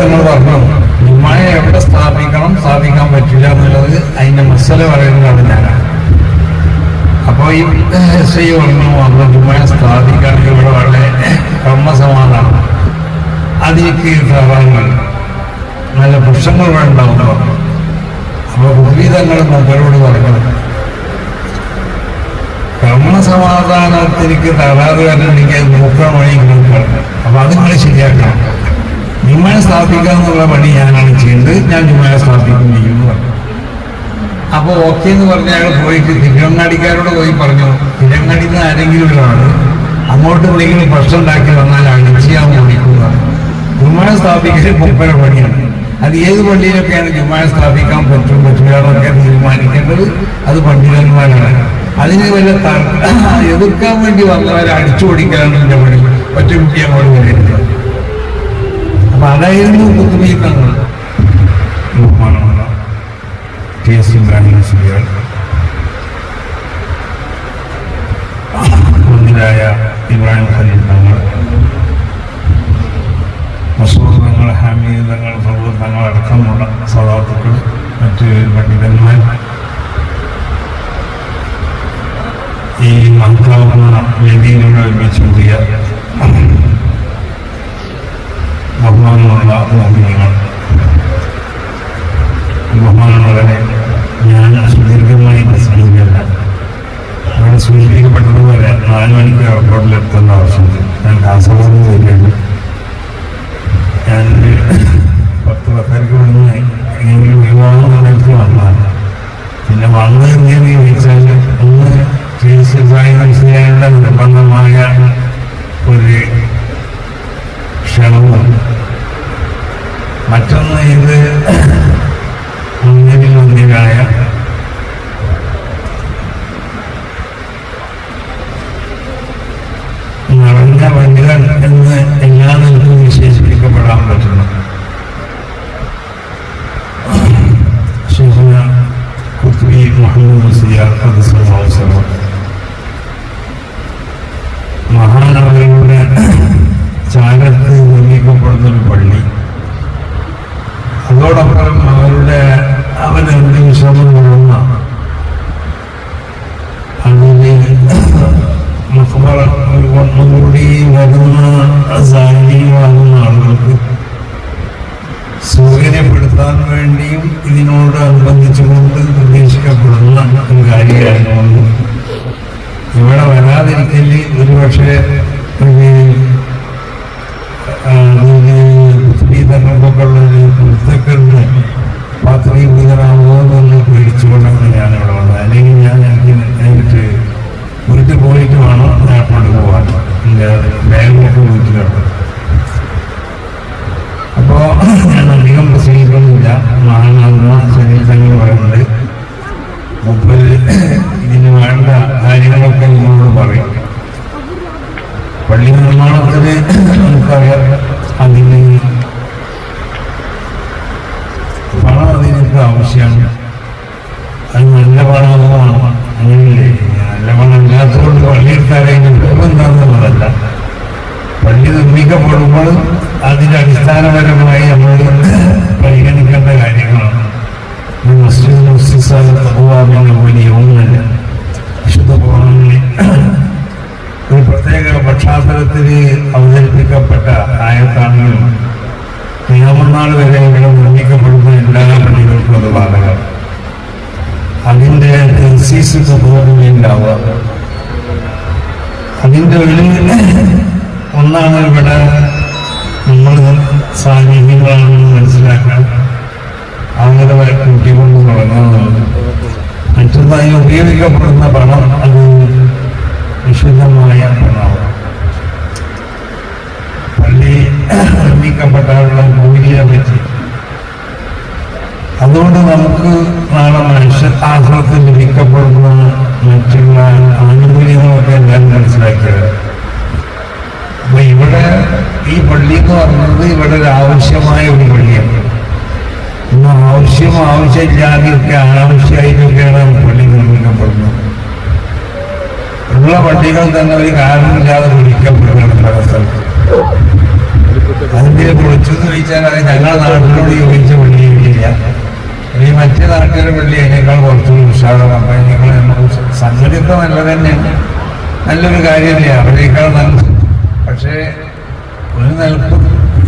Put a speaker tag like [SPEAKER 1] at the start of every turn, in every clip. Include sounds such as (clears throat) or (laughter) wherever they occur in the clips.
[SPEAKER 1] നമ്മൾ പറഞ്ഞു. ജുമായ എവിടെ സ്ഥാപിക്കണം സ്ഥാപിക്കാൻ പറ്റില്ല എന്നുള്ളത് അതിന്റെ മസല പറയുന്നതാണ് ഞാനാണ് അപ്പൊ ഈ എസ് ഐ പറഞ്ഞു അന്ന് ജുമായ സ്ഥാപിക്കണമെങ്കിൽ ഇവിടെ വളരെ കർമ്മസമാധാനം അതിലേക്ക് സവാങ്ങൾ നല്ല വൃക്ഷങ്ങൾ ഇവിടെ ഉണ്ടാവും പറഞ്ഞു. അപ്പൊ വിപരീതങ്ങൾ മൂപ്പരോട് പറഞ്ഞു കർമ്മസമാധാനത്തിലേക്ക് തകരാറ് വരണമെങ്കിൽ നോക്കാൻ വഴി നിങ്ങൾക്ക് പറഞ്ഞു അപ്പൊ അത് നിങ്ങൾ ശരിയാക്കണം ജുമായ സ്ഥാപിക്കുക എന്നുള്ള പണി ഞാനാണ് ചെയ്തത്. ഞാൻ ജുമായ സ്ഥാപിക്കുന്നു പറഞ്ഞു. അപ്പൊ ഓക്കെ എന്ന് പറഞ്ഞ അയാൾ പോയിട്ട് തിരുവങ്ങാടിക്കാരോട് പോയി പറഞ്ഞു തിരുവങ്ങാടി നിന്ന് ആരെങ്കിലും ഒരാൾ അങ്ങോട്ട് എന്തെങ്കിലും പ്രശ്നം ഉണ്ടാക്കി വന്നാൽ അടിച്ചാൻ ഓടിക്കുക ജുമാന സ്ഥാപിക്കൽ പൊപ്പര പണിയാണ്. അത് ഏത് പള്ളിയിലൊക്കെയാണ് ജുമാന സ്ഥാപിക്കാൻ പറ്റും പറ്റില്ല തീരുമാനിക്കേണ്ടത് അത് പണ്ഡിതന്മാരാണ്. അതിന് വല്ല തർക്ക എതിർക്കാൻ വേണ്ടി വന്നവരെ അടിച്ചു ഓടിക്കാനാണ് പണി ഒറ്റ കുട്ടി അങ്ങോട്ട് വരുന്നത് അതായിരുന്നു കുത്തുമീക്കങ്ങൾ ബഹുമാനമുള്ള ടി എസ് ഇബ്രാഹിം സുബിയാൾ ഇബ്രാഹിം ഖലീൽ തങ്ങൾ മസൂർ തങ്ങൾ ഹമീദ് തങ്ങൾ ഫറൂഖ് തങ്ങൾ അടക്കമുള്ള സദാത്തുക്കൾ മറ്റ് പണ്ഡിതന്മാർ ഈ മന്ത്രാവുന്ന വേദിയിലൂടെ ഒരുമിച്ച് കൂടിയ ബഹുമാനമുള്ള മോഹിനികൾ ബഹുമാനമുള്ളവരെ ഞാൻ സുദീർഘമായി പ്രസംഗിക്കല്ല അവിടെ സൂചിപ്പിക്കപ്പെട്ടതുപോലെ നാല് മണിക്ക് എയർപോർട്ടിലെത്തുന്ന ആവശ്യമുണ്ട്. ഞാൻ കാസർഗോഡ് വരികയാണ് ഞാൻ പത്ത് പത്തരക്ക് വന്ന് എങ്ങനെയും വിവാഹം സമയത്ത് വന്നതാണ് പിന്നെ വന്നു എങ്ങനെ ചോദിച്ചാൽ ഒന്ന് ചികിത്സക്കായി മനസ്സിലായുള്ള നിർബന്ധമായ ഒരു ക്ഷണവും മറ്റൊന്ന് ഇത് ഒന്നിനിൽ ഒന്നിനായ നിറഞ്ഞ വനികൾ എന്ന് എല്ലാ നിലക്കും വിശേഷിപ്പിക്കപ്പെടാൻ പറ്റുന്നു ശേഖന കുത്തുബി മുഹമ്മദ് മുസിയാർ അത് മഹാനവരുടെ ചാരത്ത് നിർമ്മിക്കപ്പെടുന്ന ഒരു പള്ളി അതോടൊപ്പം അവരുടെ അവരെന്ത് വിഷമം വരുന്ന അതിന് മുഖബറ ഒരു ഒന്നുകൂടി വരുന്ന സാന്നിധ്യമാകുന്ന ആളുകൾക്ക് സൗകര്യപ്പെടുത്താൻ വേണ്ടിയും ഇതിനോട് അനുബന്ധിച്ചുകൊണ്ട് നിർദ്ദേശിക്കപ്പെടുന്ന ഒരു കാര്യമായിരുന്നു ഇവിടെ വരാതിരിക്കൽ ഒരുപക്ഷെ ഒരു തങ്ങൾക്കൊക്കെയുള്ളൊരു പുസ്തകങ്ങളുടെ പാത്രീഭൂതരാമോ എന്ന് പേടിച്ചുകൊണ്ടാണ് ഞാൻ ഇവിടെ വന്നത് അല്ലെങ്കിൽ ഞാൻ എനിക്ക് നേരിട്ട് വീട്ടിൽ പോയിട്ട് വേണം ഞാൻ അങ്ങോട്ട് പോകാൻ എന്റെ ബാങ്കിലൊക്കെ വീട്ടിലുണ്ട് അപ്പോൾ ഞാൻ അധികം പ്രസംഗിക്കുന്നില്ല മഹാനാകുന്ന സംഗീതങ്ങൾ പറയുന്നത് മുമ്പിൽ ഇതിന് വേണ്ട കാര്യങ്ങളൊക്കെ നിങ്ങളോട് പറയും പള്ളി നിർമ്മാണത്തിന് നമുക്കറിയാം അതിന് പണം അതിനൊക്കെ ആവശ്യമാണ് അത് നല്ല പണമാണ്. അങ്ങനെയല്ലേ നല്ല പണം ഇല്ലാത്തതുകൊണ്ട് പള്ളിയെടുത്താരെങ്കിലും എന്താണെന്നുള്ളതല്ല പള്ളി നിർമ്മിക്കപ്പെടുമ്പോൾ അതിന്റെ അടിസ്ഥാനപരമായി നമ്മൾ പരിഗണിക്കേണ്ട കാര്യങ്ങളാണ്. മുസ്ലിം മുസ്ലിം മുസ്ലിസാകുവാനുള്ള വലിയൊന്നല്ല വിശുദ്ധ പുറങ്ങളിൽ ഒരു പ്രത്യേക പക്ഷാന്തരത്തിൽ അവതരിപ്പിക്കപ്പെട്ട ആയത്താണെങ്കിലും നിയമനാൾ വരെ ഇവിടെ നിർമ്മിക്കപ്പെടുന്ന എല്ലാ അത് ബാധകം. അതിന്റെ തെൻസീസ് ഉണ്ടാവുക. അതിന്റെ ഒരു ഒന്നാണ് ഇവിടെ നമ്മൾ സാന്നിധ്യങ്ങളാണെന്ന് മനസ്സിലാക്കാൻ അങ്ങനെ കൂട്ടിക്കൊണ്ട് തുടങ്ങുന്നത്. മറ്റൊന്നായി ഉപയോഗിക്കപ്പെടുന്ന പണം അത് വിശുദ്ധമായ പണമാണ് പള്ളി നിർമ്മിക്കപ്പെട്ടാലുള്ള ഭൂമിയെ പറ്റി അതുകൊണ്ട് നമുക്ക് നാളെ മനുഷ്യ ആശ്രമത്തിൽ ലഭിക്കപ്പെടുന്ന മറ്റുള്ള ആനുകൂല്യങ്ങളൊക്കെ ഞാൻ മനസ്സിലാക്കിയത്. അപ്പൊ ഇവിടെ ഈ പള്ളി എന്ന് പറയുന്നത് ഇവിടെ ഒരു ആവശ്യമായ ഒരു പള്ളിയാണ്. ഇന്ന് ആവശ്യം ആവശ്യമില്ലാതെയൊക്കെ അനാവശ്യമായിട്ടൊക്കെയാണ് പള്ളി നിർമ്മിക്കപ്പെടുന്നത്. ഉള്ള പള്ളികൾ തന്നെ ഒരു കാരണമില്ലാതെ വിളിക്കപ്പെടുകയാണ് പല സ്ഥലത്ത് അതിന്റെ കുറിച്ചു ചോദിച്ചാൽ അത് ഞങ്ങളുടെ നാട്ടിലോട് യോജിച്ച പള്ളിയില്ല ഈ മറ്റു നാട്ടിലെ പള്ളി അതിനേക്കാൾ കുറച്ചുകൂടി ഉഷാറാണ് അപ്പൊ നിങ്ങൾ നമുക്ക് സംഘടിത തന്നെയാണ് നല്ലൊരു കാര്യമല്ലേ അവരേക്കാൾ നല്ല പക്ഷേ ഒരു നിലപ്പ്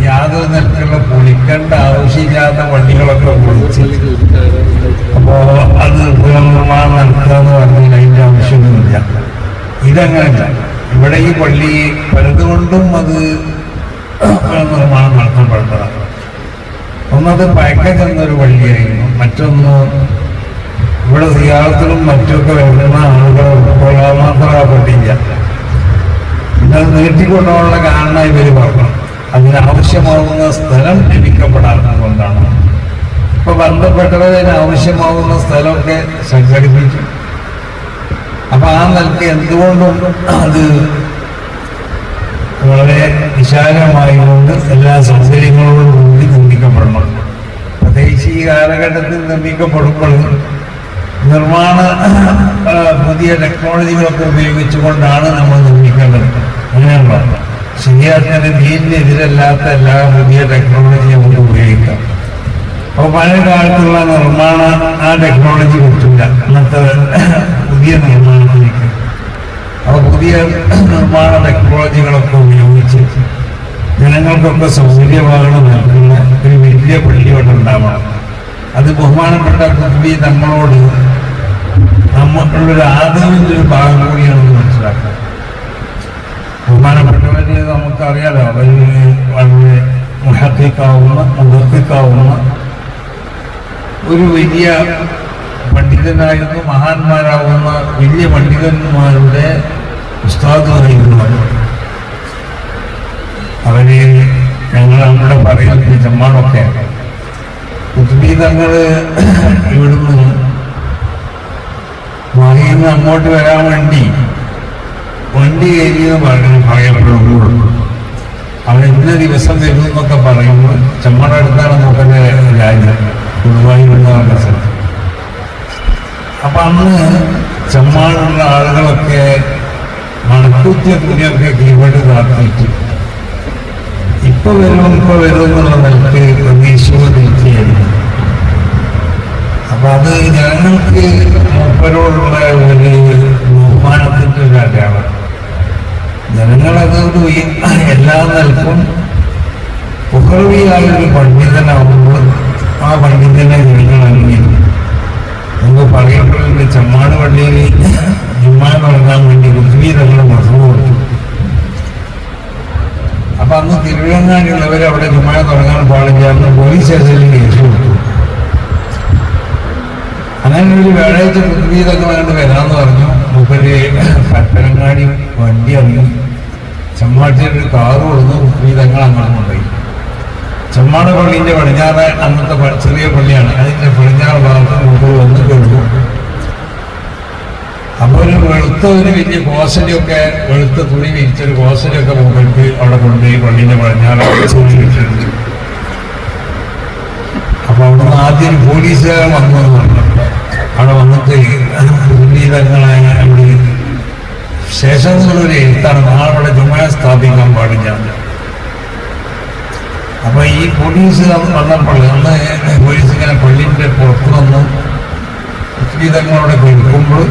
[SPEAKER 1] യാതൊരു നിലക്കുള്ള പൊളിക്കേണ്ട ആവശ്യമില്ലാത്ത വണ്ടികളൊക്കെ പൊളിച്ച് അപ്പോ അത് പുനർനിർമ്മാണം നടത്തുക എന്ന് പറഞ്ഞാൽ അതിന്റെ ആവശ്യമൊന്നുമില്ല ഇതങ്ങനല്ല ഇവിടെ ഈ പള്ളി പലതുകൊണ്ടും അത് പുനർനിർമ്മാണം നടത്തപ്പെട്ടതാണ് ഒന്നത് പാക്കേജ് എന്നൊരു വഴിയായിരുന്നു. മറ്റൊന്ന് ഇവിടെ സിയാളത്തിലും മറ്റുമൊക്കെ വരുന്ന ആളുകൾ ഉൾക്കൊള്ളാൻ മാത്രമാപ്പെട്ടില്ല പിന്നെ അത് നീട്ടിക്കൊണ്ടുപോകാനുള്ള കാരണം ഇവർ പറഞ്ഞു. അതിനാവശ്യമാവുന്ന സ്ഥലം ലഭിക്കപ്പെടാത്തത് കൊണ്ടാണ്. ഇപ്പൊ ബന്ധപ്പെട്ടവരതിന് ആവശ്യമാവുന്ന സ്ഥലമൊക്കെ സംഘടിപ്പിച്ചു. അപ്പൊ ആ നിലയ്ക്ക് എന്തുകൊണ്ടും അത് വളരെ വിശാലമായതുകൊണ്ട് എല്ലാ സൗകര്യങ്ങളോടും കൂടി നിർമ്മിക്കപ്പെടണം പ്രത്യേകിച്ച് ഈ കാലഘട്ടത്തിൽ നിർമ്മിക്കപ്പെടുമ്പോൾ നിർമ്മാണ പുതിയ ടെക്നോളജികളൊക്കെ ഉപയോഗിച്ചുകൊണ്ടാണ് നമ്മൾ നിർമ്മിക്കേണ്ടത്. അങ്ങനെയുള്ള ശരിയാക്കാൻ ദീനിനെതിരല്ലാത്ത എല്ലാ പുതിയ ടെക്നോളജി നമുക്ക് ഉപയോഗിക്കാം. അപ്പൊ പഴയ കാലത്തുള്ള നിർമ്മാണ ആ ടെക്നോളജി കിട്ടില്ല അന്നത്തെ പുതിയ നിർമ്മാണത്തിലേക്ക് അപ്പൊ പുതിയ നിർമ്മാണ ടെക്നോളജികളൊക്കെ ഉപയോഗിച്ച് ജനങ്ങൾക്കൊക്കെ നൽകുന്ന ഒരു വലിയ പള്ളി ഇവിടെ ഉണ്ടാവണം. അത് ബഹുമാനപ്പെട്ട കുട്ടി നമ്മളോട് നമ്മളുള്ളൊരു ആദരവിന്റെ ഒരു ഭാഗം കൂടിയാണെന്ന് മനസ്സിലാക്കുക ബഹുമാനപ്പെട്ടവരെ നമുക്കറിയാലോ അവർ വളരെ മുഹത്തിക്കാവുന്ന മുഖത്തിക്കാവുന്ന ഒരു വലിയ പണ്ഡിതനായിരുന്നു മഹാന്മാരാവുന്ന വലിയ പണ്ഡിതന്മാരുടെ ഉസ്താദായിരുന്നു അവർ. അവർ ഞങ്ങൾ നമ്മുടെ പറയുന്നത് ജമ്മാണൊക്കെ ഉദ്ഭീതങ്ങൾ ഇവിടുന്ന് മഹിന്ന് അങ്ങോട്ട് വരാൻ വേണ്ടി വണ്ടി കയറിയെന്ന് പറഞ്ഞു പറയപ്പെടുള്ളൂ അവൻ ഇന്ന ദിവസം വരും എന്നൊക്കെ പറയുമ്പോൾ ചെമ്മണ അടുത്താണ് നോക്കുന്ന രാജ്യം ഗുരുവായൂർ എന്ന് പറഞ്ഞ സ്ഥലം. അപ്പൊ അന്ന് ചെമ്മാടുള്ള ആളുകളൊക്കെ മണക്കുത്തിയൊക്കെ കീഴ്പെട്ട് കാത്തിട്ട് ഇപ്പൊ വരും ഇപ്പൊ വരും എന്നുള്ള നിലയ്ക്ക് പ്രതീക്ഷിച്ചിരിക്കുകയായിരുന്നു അപ്പൊ അത് ഞങ്ങൾക്ക് മൂപ്പരോടുള്ള ഒരു ബഹുമാനത്തിന്റെ ഒരു അടയാളം. ജനങ്ങളത് എല്ലാ നിലക്കും പുഹർവിയായ ഒരു പണ്ഡിതനാവുമ്പോൾ ആ പണ്ഡിതനെ ജനങ്ങൾ അംഗീകരിക്കും നമുക്ക് പറയപ്പെടുന്നത് ചെമ്മാട് പള്ളിയിൽ ജുമാ നടക്കാൻ വേണ്ടി പൃഥ്വി തങ്ങൾ കൊടുത്തു. അപ്പൊ അന്ന് അവിടെ ജുമാ തുടങ്ങാൻ പാടില്ല പോലീസ് സ്റ്റേഷനിൽ കേസ് കൊടുത്തു. അങ്ങനെ ഒരു വ്യാഴാഴ്ച തങ്ങൾ അങ്ങോട്ട് വരാന്ന് പറഞ്ഞു. മൂപ്പര് പരപ്പനങ്ങാടി വണ്ടി ഇറങ്ങി. ചെമ്മാട്ടിയിൽ ഒരു കാറ് കൊടുന്നു പൃഥ്വി തങ്ങൾ അങ്ങോട്ട് കൊണ്ടുപോയി. ചെമ്മാട് പള്ളിന്റെ പടിഞ്ഞാറ് അന്നത്തെ ചെറിയ പള്ളിയാണ്. അതിന്റെ പടിഞ്ഞാറ് ഭാഗത്ത് മുമ്പ് വന്ന് കേൾക്കും അപ്പൊ ഒരു വെളുത്ത ഒരു വലിയ കോസലൊക്കെ വെളുത്ത തുണി വിരിച്ചൊരു കോസലൊക്കെ മുമ്പിട്ട് അവിടെ കൊണ്ടുപോയി പള്ളിന്റെ പടിഞ്ഞാറ് സൂക്ഷിച്ചിട്ടുണ്ട് വെച്ചിട്ടുണ്ട് അവിടെ നിന്ന് ആദ്യം പോലീസുകാരൻ വന്നു എന്ന് പറഞ്ഞു. അവിടെ വന്നിട്ട് പുനീതങ്ങളായ അവിടെ ശേഷം എന്നുള്ളൊരു എഴുത്താണ്. നാളെ അവിടെ ജുമ സ്ഥാപിക്കാൻ പാടില്ല അപ്പൊ ഈ പോലീസ് വന്നപ്പോൾ അന്ന് പോലീസ് ഇങ്ങനെ പള്ളിന്റെ പുറത്ത് വന്ന് പുനീതങ്ങളോടെ കൊടുക്കുമ്പോൾ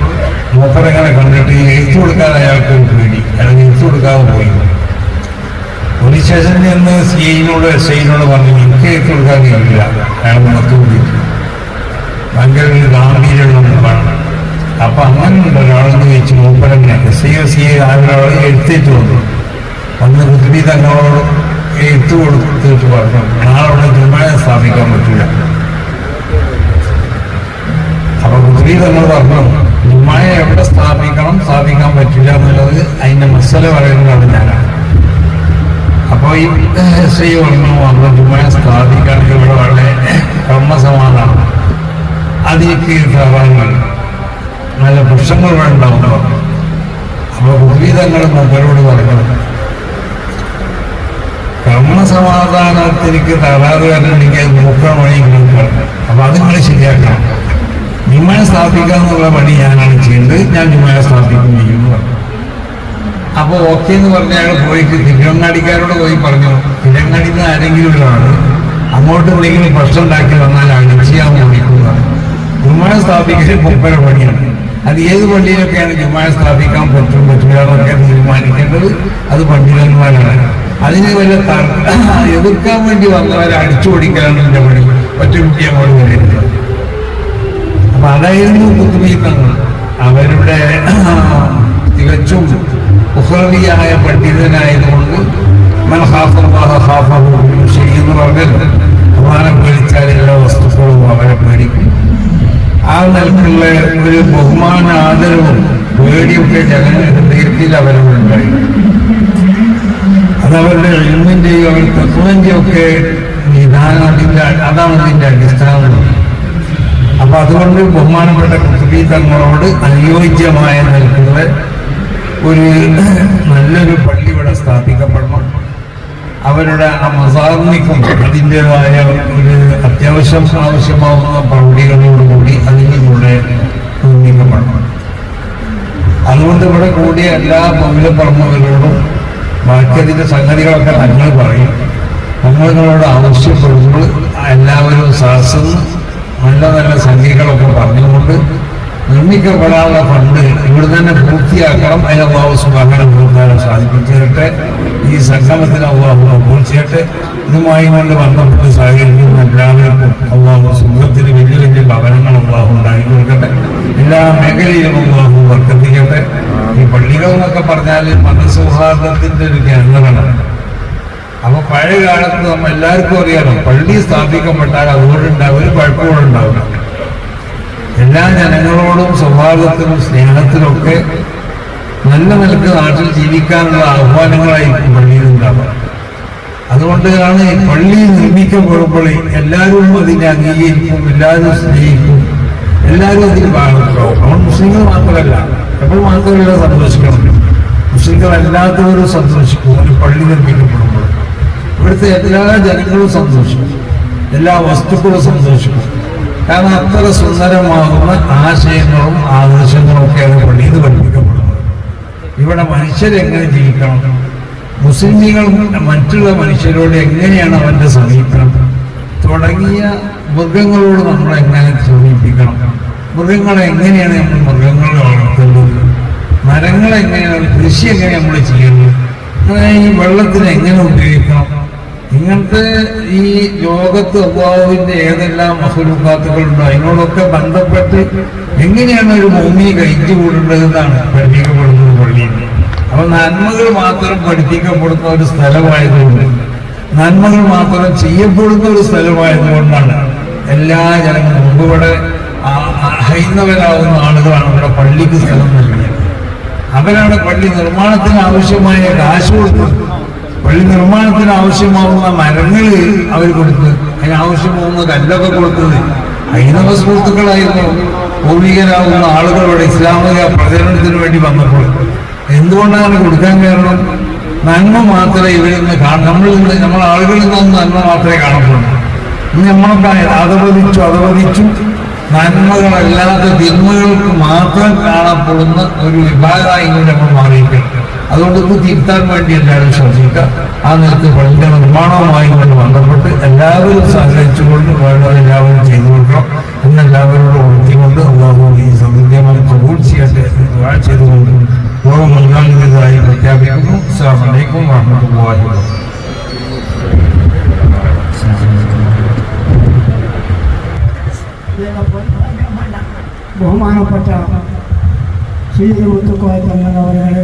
[SPEAKER 1] മൂപ്പരങ്ങനെ കണ്ടിട്ട് ഈ എഴുത്തു കൊടുക്കാൻ അയാൾക്ക് ഒരു പേടി. അയാൾ എഴുത്തു കൊടുക്കാതെ പോയി. പോലീസ് സ്റ്റേഷനിൽ നിന്ന് സി ഐനോട് എസ് ഐനോട് പറഞ്ഞു എനിക്ക് എഴുത്തു കൊടുക്കാൻ കഴിയില്ല. അയാൾ മുഖത്ത് കൂടി ഭയങ്കര ഒരു ഗാംഭീര്യമുള്ള മുഖാണ് അപ്പൊ അങ്ങനെയുണ്ട് ഒരാളെന്ന് ചോദിച്ചു മൂപ്പരങ്ങനെ എസ് ഐ സി ഐ ആ ഒരാളെ എഴുത്തേറ്റ് വന്നു. വന്ന് കുത്തിരി തങ്ങളോട് എഴുത്ത് കൊടുത്തിട്ട് പറഞ്ഞു നാളെ അവിടെ സ്ഥാപിക്കാൻ പറ്റില്ല അപ്പൊ കുത്തിരി തങ്ങൾ പറഞ്ഞു ജുമായ എവിടെ സ്ഥാപിക്കണം സ്ഥാപിക്കാൻ പറ്റില്ല എന്നുള്ളത് അതിന്റെ മസല പറയുന്നതാണ് ഞാനാണ് അപ്പൊ ഈ എസ് ഐ പറഞ്ഞു അവിടെ ജുമായ സ്ഥാപിക്കാണെങ്കിൽ ഇവിടെ വളരെ ബ്രഹ്മസമാധാനം അതിലേക്ക് കയറാൻ നല്ല വൃക്ഷങ്ങൾ ഇവിടെ ഉണ്ടാവും പറഞ്ഞു അപ്പൊ ഉദ്വീതങ്ങൾ മുമ്പരോട് പറഞ്ഞത് കർമ്മസമാധാനത്തിലേക്ക് തകരാറ് വരണമെങ്കിൽ നോക്കാൻ വഴി പറഞ്ഞു അപ്പൊ അത് നിങ്ങൾ ശരിയാക്കണം. ജുമായ സ്ഥാപിക്കുക എന്നുള്ള പണി ഞാനാണ് ചെയ്യുന്നത്. ഞാൻ ജുമായ സ്ഥാപിക്കുന്നിരിക്കുന്നു അപ്പൊ ഓക്കെ എന്ന് പറഞ്ഞ അയാൾ പോയി. തിരുവങ്ങാടിക്കാരോട് പോയി പറഞ്ഞു തിരുവങ്ങാടിയിൽ നിന്ന് ആരെങ്കിലും ഒരാൾ അങ്ങോട്ട് വിളിക്കുന്ന പ്രശ്നം ഉണ്ടാക്കി വന്നാൽ അടിച്ചാൻ വിളിക്കുക വിമാനം സ്ഥാപിക്കൽ പൊപ്പര പണിയാണ്. അത് ഏത് പള്ളിയിലൊക്കെയാണ് വിമാനം സ്ഥാപിക്കാൻ പറ്റും? പറ്റില്ല എന്നൊക്കെ തീരുമാനിക്കേണ്ടത് അത് പണ്ഡിതന്മാരാണ്. അതിന് വല്ല തർക്ക (laughs) എതിർക്കാൻ വേണ്ടി വന്നവരെ അടിച്ചു ഓടിക്കലാണ് എന്റെ പണി ഒറ്റ കുട്ടി അങ്ങോട്ട് വരുന്നത് അപ്പൊ അതായിരുന്നു കുത്തുബീത്തങ്ങൾ അവരുടെ (clears throat) തികച്ചും ഉഹ്രവിയായ പണ്ഡിതനായതുകൊണ്ട് എന്ന് പറഞ്ഞത്. പേടിച്ചാൽ എല്ലാ വസ്തുക്കളും അവരെ പേടിക്കും. ആ നിലക്കുള്ള ഒരു ബഹുമാന ആദരവും പേടിയൊക്കെ ജനങ്ങൾ ഹൃദയത്തിൽ അവരുണ്ടായി. അത് അവരുടെ എഴുമിന്റെയും അവരുടെ തത്വന്റെയും ഒക്കെ നിദാനം അതാണ് അതിന്റെ അടിസ്ഥാനം. അപ്പൊ അതുകൊണ്ട് ബഹുമാനപ്പെട്ട കുത്തുബി തങ്ങളോട് അനുയോജ്യമായ നിൽക്കുന്ന ഒരു നല്ലൊരു പള്ളി ഇവിടെ സ്ഥാപിക്കപ്പെടണം. അവരുടെ ആ മസാറിനിക്കും അതിന്റെതായ ഒരു അത്യാവശ്യം ആവശ്യമാവുന്ന പ്രൗഢികളോടുകൂടി അതിന്റെ കൂടെ നിർമ്മിക്കപ്പെടണം. അതുകൊണ്ട് ഇവിടെ കൂടിയ എല്ലാ പൗരപ്പറമ്പുകളോടും ബാക്കി അതിന്റെ സംഗതികളൊക്കെ തങ്ങൾ പറയും. നിങ്ങളോട് ആവശ്യപ്പെടുമ്പോൾ എല്ലാവരും സാസും നല്ല നല്ല സംഖ്യകളൊക്കെ പറഞ്ഞുകൊണ്ട് നിർമ്മിക്കപ്പെടാനുള്ള ഫണ്ട് ഇവിടെ തന്നെ പൂർത്തിയാക്കണം. അതിന് അള്ളാഹു സുബാഹന പൂർത്താൻ സാധിപ്പിച്ചിരട്ടെ ഈ സംഗമത്തിന് അള്ളാഹു അബൂൽ ചെയ്യട്ടെ. ഇതുമായി കൊണ്ട് ബന്ധപ്പെട്ട് സഹകരിക്കുന്ന എല്ലാവർക്കും അള്ളാഹു സമൂഹത്തിന് വലിയ വലിയ ഭവനങ്ങൾ അള്ളാഹു ഉണ്ടാക്കി കൊടുക്കട്ടെ. എല്ലാ മേഖലയിലും അള്ളാഹു വർദ്ധിപ്പിക്കട്ടെ. ഈ പള്ളികൾ എന്നൊക്കെ പറഞ്ഞാൽ മതസൗഹാർദ്ദത്തിന്റെ ഒരു കേന്ദ്രമാണ്. അപ്പൊ പഴയ കാലത്ത് നമ്മ എല്ലാവർക്കും അറിയാലോ പള്ളി സ്ഥാപിക്കപ്പെട്ടാൽ അതുകൊണ്ടുണ്ടാവും ഒരു കുഴപ്പങ്ങളുണ്ടാവില്ല എല്ലാ ജനങ്ങളോടും സൗഹാർദ്ദത്തിലും ഒക്കെ നല്ല നിലയ്ക്ക് നാട്ടിൽ ജീവിക്കാനുള്ള ആഹ്വാനങ്ങളായിരിക്കും പള്ളിയിൽ ഉണ്ടാവുക. അതുകൊണ്ടാണ് ഈ പള്ളി നിർമ്മിക്കപ്പെടുമ്പോൾ എല്ലാവരും അതിനെ അംഗീകരിക്കും എല്ലാവരും സ്നേഹിക്കും എല്ലാവരും അതിന് ഭാഗത്താവും അവൻ മുസ്ലിങ്ങൾ മാത്രമല്ല എപ്പോൾ മാത്രമല്ല സന്തോഷിക്കണം. മുസ്ലിങ്ങൾ അല്ലാത്തവരും സന്തോഷിക്കും ഒരു പള്ളി നിർമ്മിക്കപ്പെടുമ്പോൾ. ഇവിടുത്തെ എല്ലാ ജനങ്ങളും സന്തോഷിക്കും എല്ലാ വസ്തുക്കളും സന്തോഷിക്കും. കാരണം അത്ര സുന്ദരമാകുന്ന ആശയങ്ങളും ആദർശങ്ങളും ഒക്കെയാണ് പള്ളിയിൽ പഠിപ്പിക്കപ്പെടുന്നത്. ഇവിടെ മനുഷ്യരെങ്ങനെ ജീവിക്കണം? മുസ്ലിങ്ങൾ മറ്റുള്ള മനുഷ്യരോട് എങ്ങനെയാണ് അവന്റെ സമീപനം? തുടങ്ങിയ മൃഗങ്ങളോട് നമ്മൾ എങ്ങനെ സമീപിക്കണം? മൃഗങ്ങളെ എങ്ങനെയാണ് നമ്മൾ മൃഗങ്ങളെ വളർത്തേണ്ടത്? മരങ്ങളെ എങ്ങനെയാണ് കൃഷി എങ്ങനെ നമ്മൾ അങ്ങനെ ഈ വെള്ളത്തിന് എങ്ങനെ ഉപയോഗിക്കണം? ഇങ്ങനത്തെ ഈ ലോകത്ത് അള്ളാഹുവിന്റെ ഏതെല്ലാം മഹലുക്കാത്തുകളുണ്ടോ അതിനോടൊക്കെ ബന്ധപ്പെട്ട് എങ്ങനെയാണ് ഒരു ഭൂമി കഴിച്ചു കൂടേണ്ടതെന്നാണ് പഠിപ്പിക്കപ്പെടുന്നത് പള്ളിയിൽ. അപ്പൊ നന്മകൾ മാത്രം പഠിപ്പിക്കപ്പെടുന്ന ഒരു സ്ഥലമായതുകൊണ്ട് നന്മകൾ മാത്രം ചെയ്യപ്പെടുന്ന ഒരു സ്ഥലമായതുകൊണ്ടാണ് എല്ലാ ജനങ്ങളും മുമ്പ് ഇവിടെ ഹൈന്ദവരാകുന്ന ആളുകളാണ് ഇവിടെ പള്ളിക്ക് സ്ഥലം നൽകിയത്. അവരാണ് പള്ളി നിർമ്മാണത്തിന് ആവശ്യമായ കാശ് കൊടുത്തത് പള്ളി നിർമ്മാണത്തിന് ആവശ്യമാവുന്ന മരങ്ങൾ അവർ കൊടുത്ത് അതിന് ആവശ്യമാവുന്ന കല്ലൊക്കെ കൊടുത്തത് ഹൈന്ദവ സുഹൃത്തുക്കളായിരുന്നു പൂർവികരാകുന്ന ആളുകളുടെ ഇസ്ലാമിക പ്രചരണത്തിന് വേണ്ടി വന്നപ്പോൾ. എന്തുകൊണ്ടാണ് കൊടുക്കാൻ കാരണം? നന്മ മാത്രമേ ഇവരിൽ നിന്ന് കാണും നമ്മളിൽ നിന്ന് നമ്മൾ ആളുകളിൽ നിന്നും നന്മ മാത്രമേ കാണുള്ളൂ ഇന്ന് നമ്മളൊക്കെ അതവധിച്ചു അതവധിച്ചു നന്മകളല്ലാതെ തിന്മകൾക്ക് മാത്രം കാണപ്പെടുന്ന ഒരു വിഭാഗമായി നമ്മൾ മാറിയിരിക്കണം അതുകൊണ്ട് ഇത് തിരുത്താൻ വേണ്ടി എല്ലാവരും ശ്രദ്ധിക്കുക. ആ നിലയ്ക്ക് പള്ളിയുടെ നിർമ്മാണവുമായി കൊണ്ട് ബന്ധപ്പെട്ട് എല്ലാവരും സഹകരിച്ചുകൊണ്ട് വേണ്ടത് എല്ലാവരും ചെയ്തു കൊടുക്കണം. എന്ന് എല്ലാവരോടും ഉണർത്തിക്കൊണ്ട് അള്ളാഹു ഈ സൗകര്യമായി കബൂൾ ചെയ്യട്ടെ ചെയ്തുകൊണ്ട് ഓരോ മുൻകാലിതായി പ്രഖ്യാപിക്കുന്നു അസ്സലാമു അലൈക്കും വാഹമത്തുള്ളാഹി വബറകാതുഹു
[SPEAKER 2] ബഹുമാനപ്പെട്ട ശ്രീ മുത്തുക്കോയ തങ്ങളവരുടെ